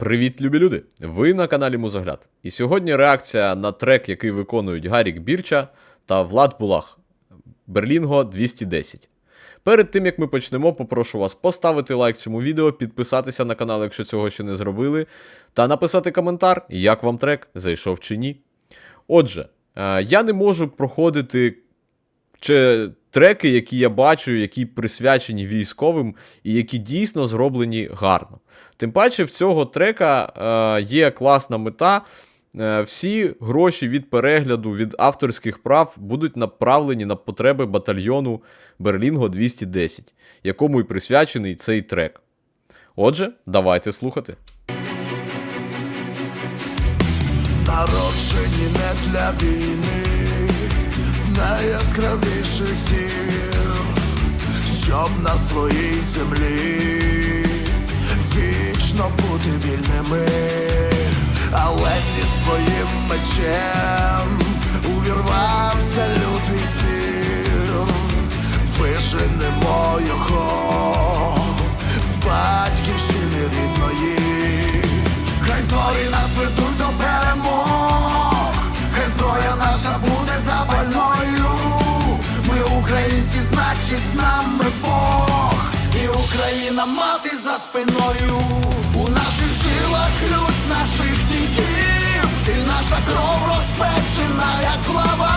Привіт, любі люди! Ви на каналі Музогляд. І сьогодні реакція на трек, який виконують Гарік Бірча та Влад Булах Берлінго 210. Перед тим як ми почнемо, попрошу вас поставити лайк цьому відео, підписатися на канал, якщо цього ще не зробили, та написати коментар, як вам трек зайшов чи ні. Отже, е, я не можу проходити чи треки, які я бачу, які присвячені військовим і які дійсно зроблені гарно. Тим паче, в цього трека е, є класна мета. Е, всі гроші від перегляду, від авторських прав будуть направлені на потреби батальйону Берлінго 210, якому і присвячений цей трек. Отже, давайте слухати. Народжені не для війни, з найяскравіших зір, щоб на своїй землі вічно бути вільними, але зі своїм мечем увірвався лютий звір, виженемо його з батьківщини рідної. Хай зорі нас ведуть до перемог, значить, з нами Бог, і Україна мати за спиною. У наших жилах лють наших дітей, і наша кров розпечена, як лава.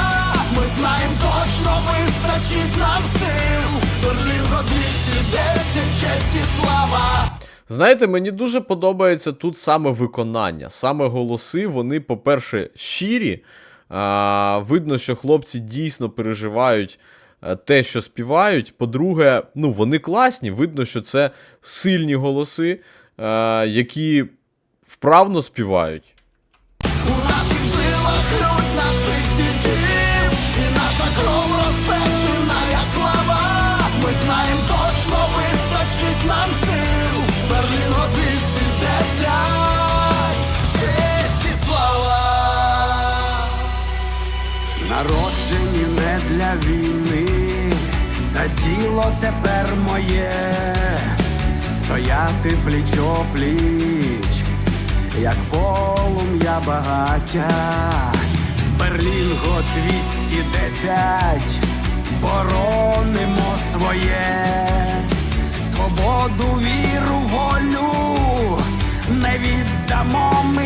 Ми знаємо точно, вистачить нам сил. Берлінго 210, честь і слава. Знаєте, мені дуже подобається тут саме виконання, саме голоси. Вони, по-перше, щирі. А, видно, що хлопці дійсно переживають те, що співають. По-друге, ну, вони класні. Видно, що це сильні голоси, е, які вправно співають. Народжені не для війни, та діло тепер моє. Стояти пліч пліч, як полум'я багаття, Берлінго 210, боронимо своє, свободу, віру, волю, не віддамо ми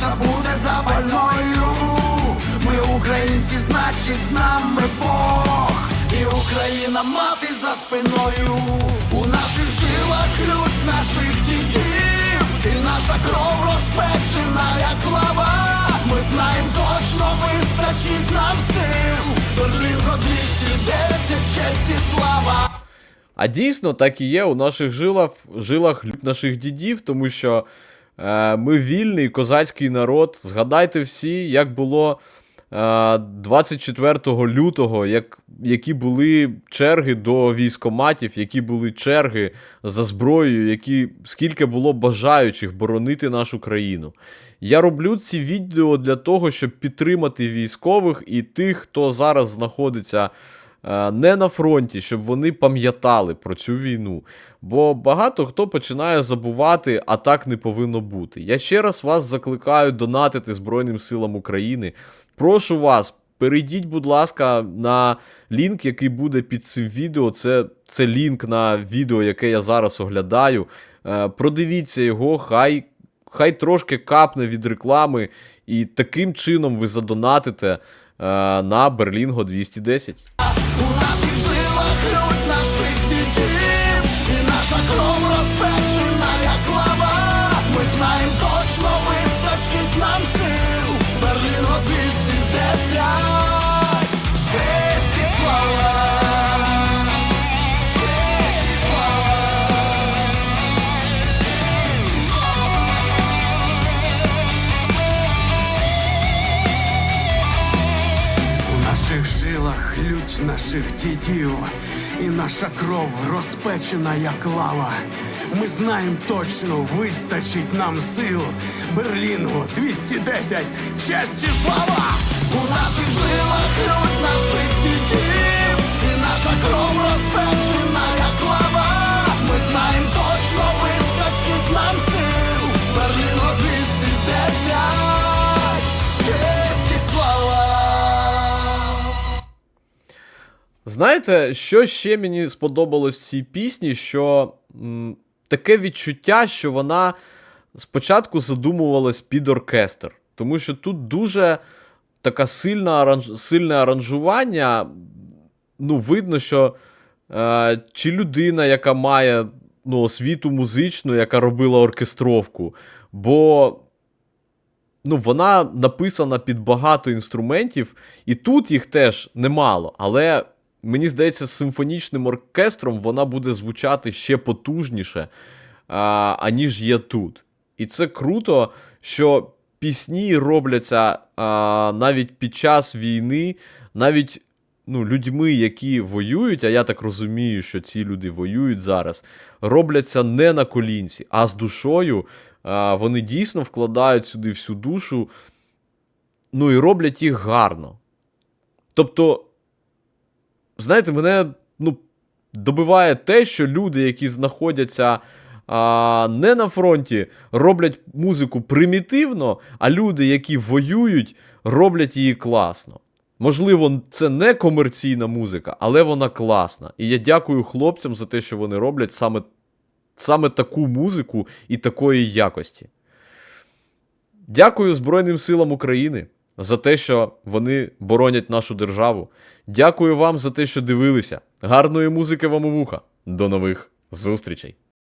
наша буде запальною. Ми українці, значить, з нами Бог, і Україна мати за спиною. У наших жилах лють наших дітей, і наша кров розпечена, як лава. Ми знаємо точно, вистачить нам сил. Берлінго 210, честь і слава. А дійсно так і є у наших жилах, жилах наших дідів, тому що ми вільний козацький народ. Згадайте всі, як було е, 24 лютого, як, які були черги до військоматів, які були черги за зброєю, які, скільки було бажаючих боронити нашу країну. Я роблю ці відео для того, щоб підтримати військових і тих, хто зараз знаходиться е, не на фронті, щоб вони пам'ятали про цю війну. Бо багато хто починає забувати, а так не повинно бути. Я ще раз вас закликаю донатити Збройним силам України. Прошу вас. Перейдіть, будь ласка, на лінк, який буде під цим відео. Це, це лінк на відео, яке я зараз оглядаю. Е, продивіться його, хай, хай трошки капне від реклами, і таким чином ви задонатите е, на Берлінго 210. У наших жилах лють наших дітей, і наша кров розпечена, як лава. Ми знаємо точно, вистачить нам сил. Берлінго 210, честь і слава. наших жилах лють наших дідів, і наша кров розпечена, як лава. Ми знаємо точно, вистачить нам сил. Берлінгу 210, честь і слава! У наших жилах лють наших дідів, і наша кров розпечена, як лава. Ми знаємо точно. Знаєте, що ще мені сподобалось в цій пісні, що м, таке відчуття, що вона спочатку задумувалась під оркестр. Тому що тут дуже така сильна аранж... сильне аранжування. Ну, видно, що е, чи людина, яка має ну, освіту музичну, яка робила оркестровку, бо ну, вона написана під багато інструментів, і тут їх теж немало. Але мені здається, з симфонічним оркестром вона буде звучати ще потужніше, а, аніж є тут. І це круто, що пісні робляться а, навіть під час війни, навіть ну, людьми, які воюють, а я так розумію, що ці люди воюють зараз, робляться не на колінці, а з душою. А, вони дійсно вкладають сюди всю душу, ну і роблять їх гарно. Тобто, знаєте, мене ну, добиває те, що люди, які знаходяться а, не на фронті, роблять музику примітивно, а люди, які воюють, роблять її класно. Можливо, це не комерційна музика, але вона класна. І я дякую хлопцям за те, що вони роблять саме, саме таку музику і такої якості. Дякую Збройним силам України за те, що вони боронять нашу державу. Дякую вам за те, що дивилися. Гарної музики вам у вуха. До нових зустрічей!